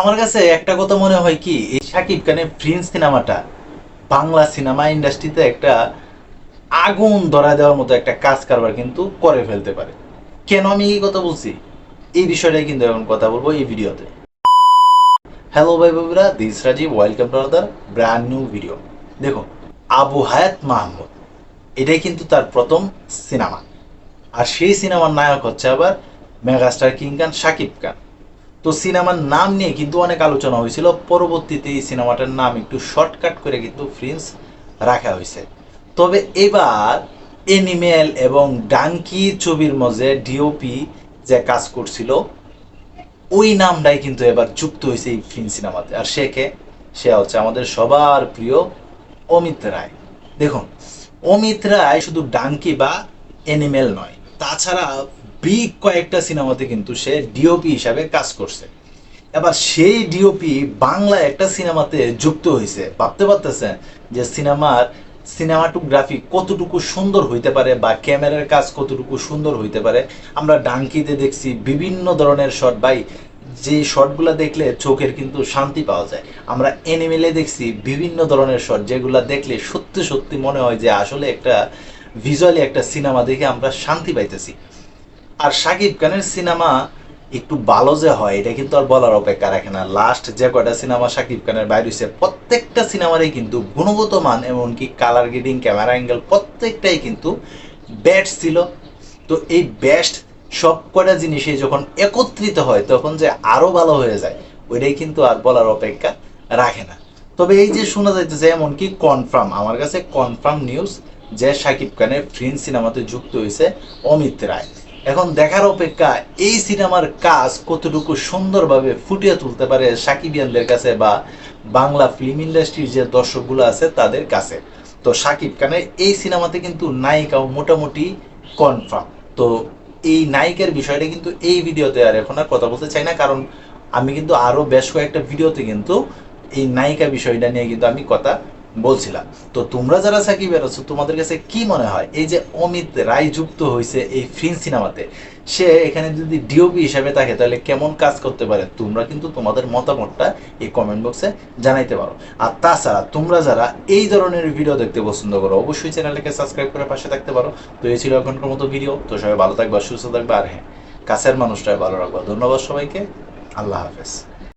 আমার কাছে একটা কথা মনে হয় কি, এই সাকিব খানের প্রিন্স সিনেমাটা বাংলা সিনেমা ইন্ডাস্ট্রিতে একটা আগুন ধরা দেওয়ার মতো একটা কাজ কারবার কিন্তু করে ফেলতে পারে। কেন আমি এই কথা বলছি? এই বিষয়টাই কিন্তু এখন কথা বলব এই ভিডিওতে। হ্যালো ভাই বাবুরা this Rajib welcome to another brand new video দেখুন, আবু হায়াত মাহমুদ, এটাই কিন্তু তার প্রথম সিনেমা। আর সেই সিনেমার নায়ক হচ্ছে আবার মেগাস্টার কিং খান শাকিব খান। তো সিনেমার নাম নিয়ে কিন্তু অনেক আলোচনা হয়েছিল। পরবর্তীতে এই সিনেমাটার নাম একটু শর্টকাট করে কিন্তু ফ্রিন্স রাখা হয়েছে। তবে এবার এনিমেল এবং ডাঙ্কি ছবির মধ্যে ডিওপি যে কাজ করছিল, ওই নামটাই কিন্তু এবার যুক্ত হয়েছে এই ফিল্ম সিনেমাতে। আর সে কে? সে হচ্ছে আমাদের সবার প্রিয় অমিত রায়। দেখুন, অমিত রায় শুধু ডাঙ্কি বা এনিমেল নয়, তাছাড়া বিগ কয়েকটা সিনেমাতে কিন্তু সে ডিওপি হিসাবে কাজ করছে। এবার সেই ডিওপি বাংলা একটা সিনেমাতে যুক্ত হয়েছে। ভাবতে পারতেছেন যে সিনেমার সিনেমাটোগ্রাফি কতটুকু সুন্দর হইতে পারে বা ক্যামেরার কাজ কতটুকু সুন্দর হইতে পারে? আমরা ডাঙ্কিতে দেখছি বিভিন্ন ধরনের শট। বাই যে শটগুলো দেখলে চোখের কিন্তু শান্তি পাওয়া যায়। আমরা এনিমেলে দেখছি বিভিন্ন ধরনের শট যেগুলো দেখলে সত্যি সত্যি মনে হয় যে আসলে একটা ভিজুয়ালি একটা সিনেমা দেখে আমরা শান্তি পাইতেছি। আর শাকিব খানের সিনেমা একটু ভালো যে হয়, এটা কিন্তু আর বলার অপেক্ষা রাখে না। লাস্ট যে কয়টা সিনেমা শাকিব খানের বাইরে হয়েছে প্রত্যেকটা সিনেমারই কিন্তু গুণগত মান এমনকি কালার গ্রেডিং ক্যামেরা অ্যাঙ্গেল প্রত্যেকটাই কিন্তু বেস্ট ছিল। তো এই বেস্ট সব কয়টা জিনিসে যখন একত্রিত হয়, তখন যে আরও ভালো হয়ে যায়, ওইটাই কিন্তু আর বলার অপেক্ষা রাখে না। তবে এই যে শোনা যাইতেছে, এমনকি কনফার্ম আমার কাছে কনফার্ম নিউজ যে শাকিব খানের ফ্রিন সিনেমাতে যুক্ত হয়েছে অমিত রায়। এখন দেখার অপেক্ষা এই সিনেমার কাজ কতটুকু সুন্দরভাবে ফুটিয়ে তুলতে পারে সাকিবিয়ানদের কাছে বা বাংলা ফিল্ম ইন্ডাস্ট্রির যে দর্শকগুলো আছে তাদের কাছে? তো সাকিব খানের এই সিনেমাতে কিন্তু নায়িকাও মোটামুটি কনফার্ম তো এই নায়িকার বিষয়টা কিন্তু এই ভিডিওতে আর এখন আর কথা বলতে চাই না, কারণ আমি কিন্তু আরও বেশ কয়েকটা ভিডিওতে কিন্তু এই নায়িকা বিষয়টা নিয়ে কিন্তু আমি কথা বলছিলাম, তো তোমরা যারা সাকিব আছো তোমাদের কাছে কি মনে হয়? এই যে অমিত রায় যুক্ত হয়েছে এই ফিল্ম সিনেমাতে, সে এখানে যদি ডিওপি হিসাবে থাকে, তাহলে কেমন কাজ করতে পারে? তোমরা কিন্তু তোমাদের মতামতটা এই কমেন্ট বক্সে জানাইতে পারো। আর তাছাড়া, তোমরা যারা এই ধরনের ভিডিও দেখতে পছন্দ করো, অবশ্যই চ্যানেলটাকে সাবস্ক্রাইব করে পাশে থাকতে পারো। তো এই ছিল এখনকার মতো ভিডিও তো সবাই ভালো থাকবা, সুস্থ থাকবে, আর হ্যাঁ কাছের মানুষটাই ভালো রাখবা। ধন্যবাদ সবাইকে। আল্লাহ হাফেজ।